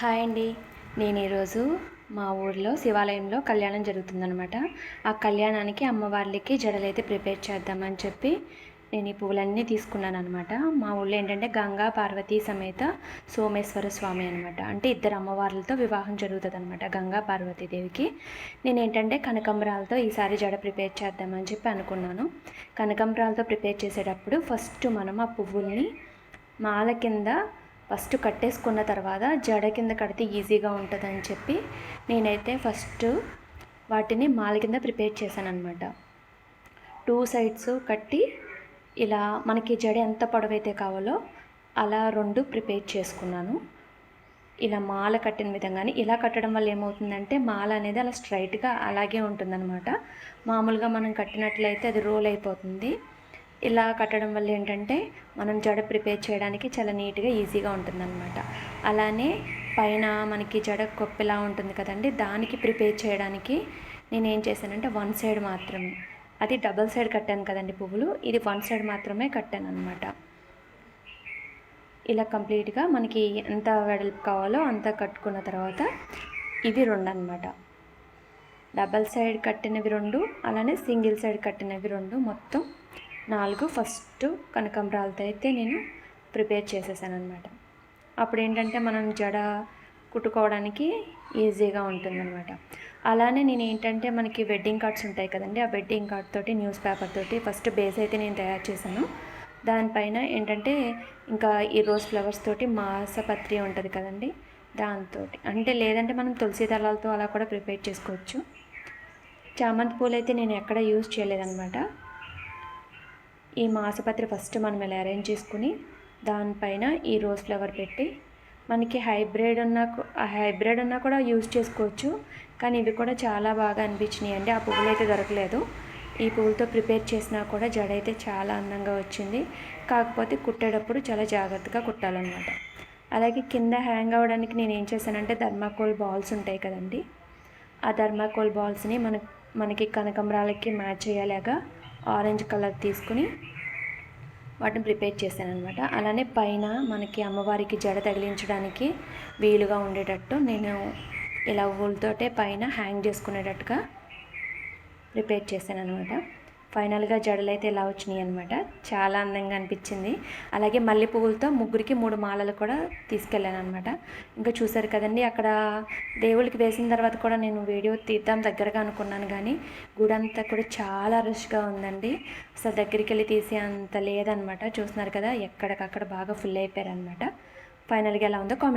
Hi అండి. నేను ఈరోజు మా ఊర్లో శివాలయంలో కళ్యాణం జరుగుతుందనమాట ఆ కళ్యాణానికి అమ్మవార్లకి జడలైతే ప్రిపేర్ చేద్దామని చెప్పి నేను ఈ పువ్వులన్నీ తీసుకున్నాను అనమాట మా ఊళ్ళో ఏంటంటే గంగా పార్వతీ సమేత సోమేశ్వర స్వామి అనమాట అంటే ఇద్దరు అమ్మవార్లతో వివాహం జరుగుతుంది అనమాట గంగా పార్వతీదేవికి నేను ఏంటంటే కనకంబరాలతో ఈసారి జడ ప్రిపేర్ చేద్దామని చెప్పి అనుకున్నాను. కనకంబరాలతో ప్రిపేర్ చేసేటప్పుడు ఫస్ట్ మనం ఆ పువ్వుల్ని మాల కింద ఫస్ట్ కట్టేసుకున్న తర్వాత జడ కింద కడితే ఈజీగా ఉంటుందని చెప్పి నేనైతే ఫస్ట్ వాటిని మాల కింద ప్రిపేర్ చేశాను అనమాట టూ సైడ్స్ కట్టి ఇలా మనకి జడ ఎంత పొడవైతే కావాలో అలా రెండు ప్రిపేర్ చేసుకున్నాను. ఇలా మాల కట్టిన విధంగానే ఇలా కట్టడం వల్ల ఏమవుతుందంటే మాల అనేది అలా స్ట్రైట్గా అలాగే ఉంటుందన్నమాట. మామూలుగా మనం కట్టినట్లయితే అది రోల్ అయిపోతుంది. ఇలా కట్టడం వల్ల ఏంటంటే మనం జడ ప్రిపేర్ చేయడానికి చాలా నీట్గా ఈజీగా ఉంటుందన్నమాట. అలానే పైన మనకి జడ కొప్పిలా ఉంటుంది కదండి దానికి ప్రిపేర్ చేయడానికి నేను ఏం చేశానంటే వన్ సైడ్ మాత్రమే అది డబల్ సైడ్ కట్టాను కదండి పువ్వులు ఇది వన్ సైడ్ మాత్రమే కట్టాను అనమాట ఇలా కంప్లీట్గా మనకి ఎంత వెడల్పు కావాలో అంత కట్టుకున్న తర్వాత ఇవి రెండు అనమాట డబల్ సైడ్ కట్టినవి రెండు అలానే సింగిల్ సైడ్ కట్టినవి రెండు మొత్తం నాలుగు ఫస్ట్ కనకంబరాలతో అయితే నేను ప్రిపేర్ చేసేసాను అనమాట అప్పుడు ఏంటంటే మనం జడ కుట్టుకోవడానికి ఈజీగా ఉంటుందన్నమాట. అలానే నేను ఏంటంటే మనకి వెడ్డింగ్ కార్డ్స్ ఉంటాయి కదండి ఆ వెడ్డింగ్ కార్డ్ తోటి న్యూస్ పేపర్ తోటి ఫస్ట్ బేస్ అయితే నేను తయారు చేశాను. దానిపైన ఏంటంటే ఇంకా ఈ రోజ్ ఫ్లవర్స్ తోటి మాసపత్రి ఉంటుంది కదండి దాంతో అంటే లేదంటే మనం తులసి దళాలతో అలా కూడా ప్రిపేర్ చేసుకోవచ్చు. చామంతి పూలు అయితే నేను ఎక్కడ యూజ్ చేయలేదన్నమాట. ఈ మాసపత్రి ఫస్ట్ మనం ఇలా అరేంజ్ చేసుకుని దానిపైన ఈ రోజ్ ఫ్లవర్ పెట్టి మనకి హైబ్రిడ్ ఉన్న హైబ్రిడ్ ఉన్నా కూడా యూజ్ చేసుకోవచ్చు. కానీ ఇవి కూడా చాలా బాగా అనిపించినాయి అండి ఆ పువ్వులు అయితే దొరకలేదు. ఈ పువ్వులతో ప్రిపేర్ చేసినా కూడా జడ అయితే చాలా అందంగా వచ్చింది. కాకపోతే కుట్టేటప్పుడు చాలా జాగ్రత్తగా కుట్టాలన్నమాట. అలాగే కింద హ్యాంగ్ అవ్వడానికి నేను ఏం చేశానంటే ధర్మాకోల్ బాల్స్ ఉంటాయి కదండి. ఆ ధర్మాకోల్ బాల్స్ని మన మనకి కనకంబరాలకి మ్యాచ్ అయ్యేలాగా ఆరెంజ్ కలర్ తీసుకుని వాటిని ప్రిపేర్ చేశాను అనమాట అలానే పైన మనకి అమ్మవారికి జడ తగిలించడానికి వీలుగా ఉండేటట్టు నేను ఇలా ఊళ్ళతోటే పైన హ్యాంగ్ చేసుకునేటట్టుగా ప్రిపేర్ చేశాను అనమాట ఫైనల్గా జడలు అయితే ఇలా వచ్చినాయి అనమాట చాలా అందంగా అనిపించింది. అలాగే మల్లె పువ్వులతో ముగ్గురికి మూడు మాలలు కూడా తీసుకెళ్ళాను అనమాట ఇంకా చూసారు కదండి అక్కడ దేవుడికి వేసిన తర్వాత కూడా నేను వీడియో తీద్దాం దగ్గరగా అనుకున్నాను కానీ గుడంతా కూడా చాలా రష్గా ఉందండి. అసలు దగ్గరికి వెళ్ళి తీసే అంత లేదనమాట చూస్తున్నారు కదా ఎక్కడికక్కడ బాగా ఫుల్ అయిపోయారు అనమాట ఫైనల్గా ఎలా ఉందో కామెంట్